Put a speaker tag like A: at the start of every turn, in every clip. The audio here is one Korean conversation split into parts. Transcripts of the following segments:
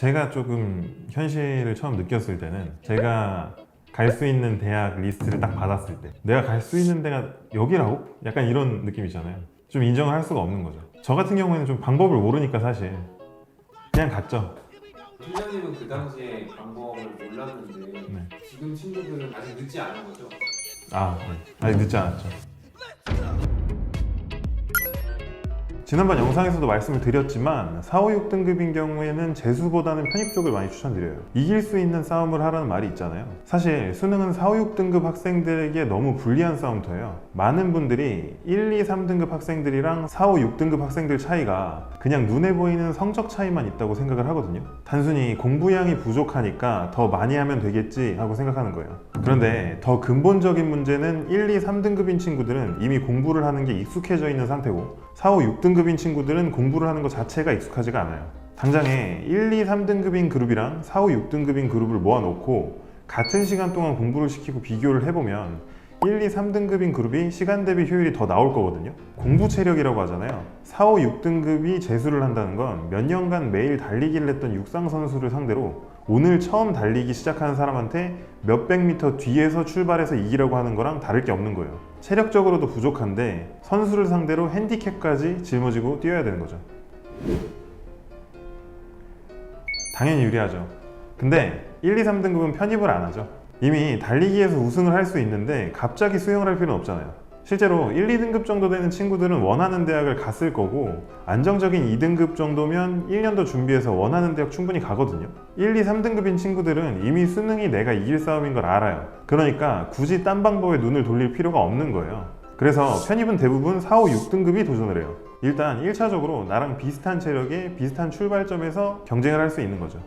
A: 제가 조금 현실을 처음 느꼈을 때는 제가 갈 수 있는 대학 리스트를 딱 받았을 때 내가 갈 수 있는 데가 여기라고? 약간 이런 느낌이잖아요. 좀 인정을 할 수가 없는 거죠. 저 같은 경우에는 좀 방법을 모르니까 사실 그냥 갔죠.
B: 팀장님은 그 당시에 방법을 몰랐는데
A: 네.
B: 지금 친구들은 아직 늦지 않은 거죠?
A: 아, 네. 아직 늦지 않았죠. 지난번 영상에서도 말씀을 드렸지만 4, 5, 6등급인 경우에는 재수보다는 편입 쪽을 많이 추천드려요. 이길 수 있는 싸움을 하라는 말이 있잖아요. 사실 수능은 4, 5, 6등급 학생들에게 너무 불리한 싸움터예요. 많은 분들이 1, 2, 3등급 학생들이랑 4, 5, 6등급 학생들 차이가 그냥 눈에 보이는 성적 차이만 있다고 생각을 하거든요. 단순히 공부량이 부족하니까 더 많이 하면 되겠지 하고 생각하는 거예요. 그런데 더 근본적인 문제는 1, 2, 3등급인 친구들은 이미 공부를 하는 게 익숙해져 있는 상태고 4, 5, 6등급인 친구들은 공부를 하는 것 자체가 익숙하지가 않아요. 당장에 1, 2, 3등급인 그룹이랑 4, 5, 6등급인 그룹을 모아놓고 같은 시간 동안 공부를 시키고 비교를 해보면 1, 2, 3등급인 그룹이 시간 대비 효율이 더 나올 거거든요. 공부 체력이라고 하잖아요. 4, 5, 6등급이 재수를 한다는 건 몇 년간 매일 달리기를 했던 육상 선수를 상대로 오늘 처음 달리기 시작하는 사람한테 몇백 미터 뒤에서 출발해서 이기려고 하는 거랑 다를 게 없는 거예요. 체력적으로도 부족한데 선수를 상대로 핸디캡까지 짊어지고 뛰어야 되는 거죠. 당연히 유리하죠. 근데 1, 2, 3등급은 편입을 안 하죠. 이미 달리기에서 우승을 할 수 있는데 갑자기 수영을 할 필요는 없잖아요. 실제로 1, 2등급 정도 되는 친구들은 원하는 대학을 갔을 거고 안정적인 2등급 정도면 1년 더 준비해서 원하는 대학 충분히 가거든요. 1, 2, 3등급인 친구들은 이미 수능이 내가 이길 싸움인 걸 알아요. 그러니까 굳이 딴 방법에 눈을 돌릴 필요가 없는 거예요. 그래서 편입은 대부분 4, 5, 6등급이 도전을 해요. 일단 1차적으로 나랑 비슷한 체력에 비슷한 출발점에서 경쟁을 할 수 있는 거죠.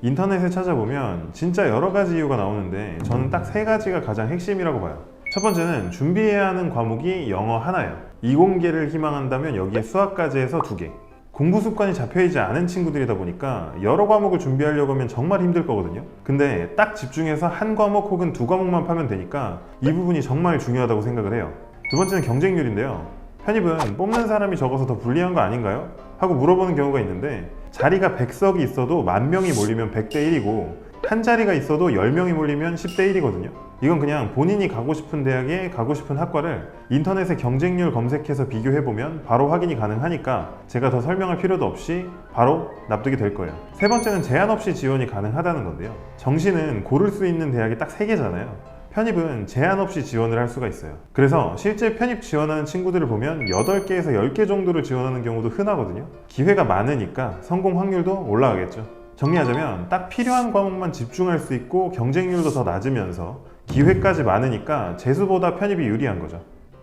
A: 인터넷에 찾아보면 진짜 여러 가지 이유가 나오는데 저는 딱 세 가지가 가장 핵심이라고 봐요. 첫 번째는 준비해야 하는 과목이 영어 하나예요. 이공계를 희망한다면 여기에 수학까지 해서 두 개. 공부 습관이 잡혀있지 않은 친구들이다 보니까 여러 과목을 준비하려고 하면 정말 힘들 거거든요. 근데 딱 집중해서 한 과목 혹은 두 과목만 파면 되니까 이 부분이 정말 중요하다고 생각을 해요. 두 번째는 경쟁률인데요. 편입은 뽑는 사람이 적어서 더 불리한 거 아닌가요? 하고 물어보는 경우가 있는데 자리가 100석이 있어도 만 명이 몰리면 100대 1이고 한 자리가 있어도 10명이 몰리면 10대 1이거든요. 이건 그냥 본인이 가고 싶은 대학에 가고 싶은 학과를 인터넷에 경쟁률 검색해서 비교해보면 바로 확인이 가능하니까 제가 더 설명할 필요도 없이 바로 납득이 될 거예요. 세 번째는 제한 없이 지원이 가능하다는 건데요. 정시는 고를 수 있는 대학이 딱 3개잖아요. 편입은 제한 없이 지원을 할 수가 있어요. 그래서 실제 편입 지원하는 친구들을 보면 8개에서 10개 정도를 지원하는 경우도 흔하거든요. 기회가 많으니까 성공 확률도 올라가겠죠. 정리하자면 딱 필요한 과목만 집중할 수 있고 경쟁률도 더 낮으면서 기회까지 많으니까 재수보다 편입이 유리한 거죠.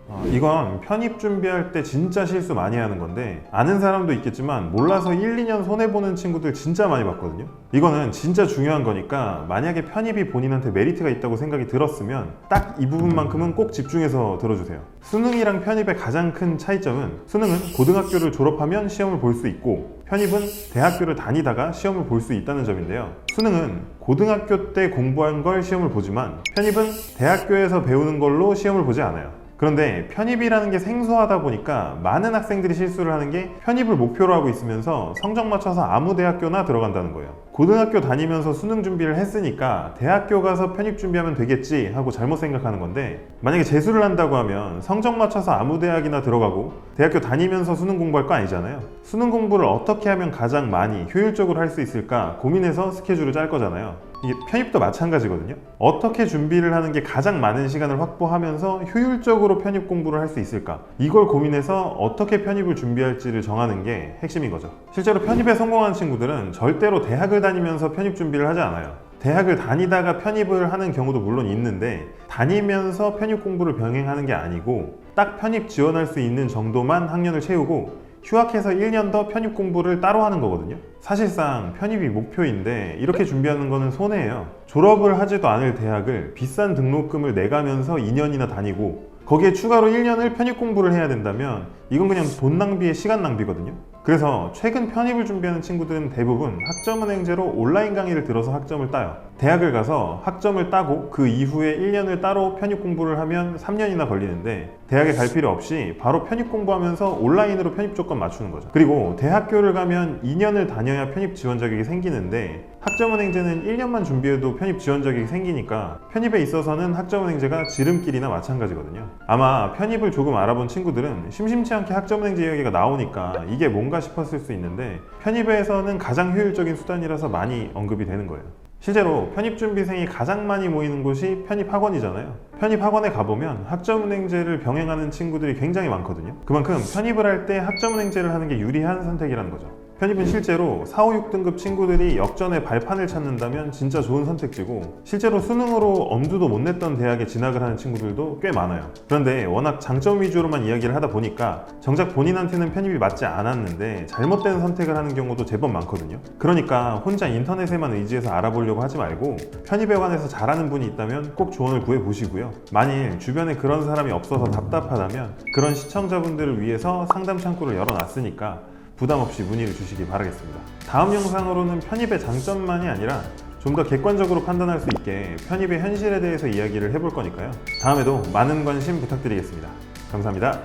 A: 어, 이건 편입 준비할 때 진짜 실수 많이 하는 건데 아는 사람도 있겠지만 몰라서 1, 2년 손해보는 친구들 진짜 많이 봤거든요. 이거는 진짜 중요한 거니까 만약에 편입이 본인한테 메리트가 있다고 생각이 들었으면 딱 이 부분만큼은 꼭 집중해서 들어주세요. 수능이랑 편입의 가장 큰 차이점은 수능은 고등학교를 졸업하면 시험을 볼 수 있고 편입은 대학교를 다니다가 시험을 볼 수 있다는 점인데요. 수능은 고등학교 때 공부한 걸 시험을 보지만 편입은 대학교에서 배우는 걸로 시험을 보지 않아요 그런데 편입이라는 게 생소하다 보니까 많은 학생들이 실수를 하는 게 편입을 목표로 하고 있으면서 성적 맞춰서 아무 대학교나 들어간다는 거예요. 고등학교 다니면서 수능 준비를 했으니까 대학교 가서 편입 준비하면 되겠지 하고 잘못 생각하는 건데 만약에 재수를 한다고 하면 성적 맞춰서 아무 대학이나 들어가고 대학교 다니면서 수능 공부할 거 아니잖아요. 수능 공부를 어떻게 하면 가장 많이 효율적으로 할 수 있을까 고민해서 스케줄을 짤 거잖아요. 이게 편입도 마찬가지거든요. 어떻게 준비를 하는 게 가장 많은 시간을 확보하면서 효율적으로 편입 공부를 할 수 있을까? 이걸 고민해서 어떻게 편입을 준비할지를 정하는 게 핵심인 거죠. 실제로 편입에 성공한 친구들은 절대로 대학을 다니면서 편입 준비를 하지 않아요. 대학을 다니다가 편입을 하는 경우도 물론 있는데 다니면서 편입 공부를 병행하는 게 아니고 딱 편입 지원할 수 있는 정도만 학년을 채우고 휴학해서 1년 더 편입 공부를 따로 하는 거거든요. 사실상 편입이 목표인데 이렇게 준비하는 거는 손해예요. 졸업을 하지도 않을 대학을 비싼 등록금을 내가면서 2년이나 다니고 거기에 추가로 1년을 편입 공부를 해야 된다면 이건 그냥 돈 낭비의 시간 낭비거든요. 그래서 최근 편입을 준비하는 친구들은 대부분 학점은행제로 온라인 강의를 들어서 학점을 따요. 대학을 가서 학점을 따고 그 이후에 1년을 따로 편입 공부를 하면 3년이나 걸리는데 대학에 갈 필요 없이 바로 편입 공부하면서 온라인으로 편입 조건 맞추는 거죠. 그리고 대학교를 가면 2년을 다녀야 편입 지원 자격이 생기는데 학점은행제는 1년만 준비해도 편입 지원 자격이 생기니까 편입에 있어서는 학점은행제가 지름길이나 마찬가지거든요. 아마 편입을 조금 알아본 친구들은 심심치 않게 학점은행제 이야기가 나오니까 이게 뭔가 싶었을 수 있는데 편입에서는 가장 효율적인 수단이라서 많이 언급이 되는 거예요. 실제로 편입준비생이 가장 많이 모이는 곳이 편입학원이잖아요. 편입학원에 가보면 학점은행제를 병행하는 친구들이 굉장히 많거든요. 그만큼 편입을 할 때 학점은행제를 하는 게 유리한 선택이라는 거죠. 편입은 실제로 4, 5, 6등급 친구들이 역전의 발판을 찾는다면 진짜 좋은 선택지고 실제로 수능으로 엄두도 못 냈던 대학에 진학을 하는 친구들도 꽤 많아요. 그런데 워낙 장점 위주로만 이야기를 하다 보니까 정작 본인한테는 편입이 맞지 않았는데 잘못된 선택을 하는 경우도 제법 많거든요. 그러니까 혼자 인터넷에만 의지해서 알아보려고 하지 말고 편입에 관해서 잘하는 분이 있다면 꼭 조언을 구해 보시고요. 만일 주변에 그런 사람이 없어서 답답하다면 그런 시청자분들을 위해서 상담 창구를 열어놨으니까 부담 없이 문의를 주시기 바라겠습니다. 다음 영상으로는 편입의 장점만이 아니라 좀 더 객관적으로 판단할 수 있게 편입의 현실에 대해서 이야기를 해볼 거니까요. 다음에도 많은 관심 부탁드리겠습니다. 감사합니다.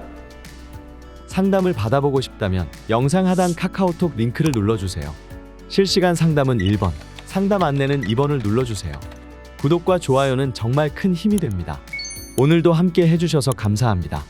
C: 상담을 받아보고 싶다면 영상 하단 카카오톡 링크를 눌러주세요. 실시간 상담은 1번, 상담 안내는 2번을 눌러주세요. 구독과 좋아요는 정말 큰 힘이 됩니다. 오늘도 함께 해주셔서 감사합니다.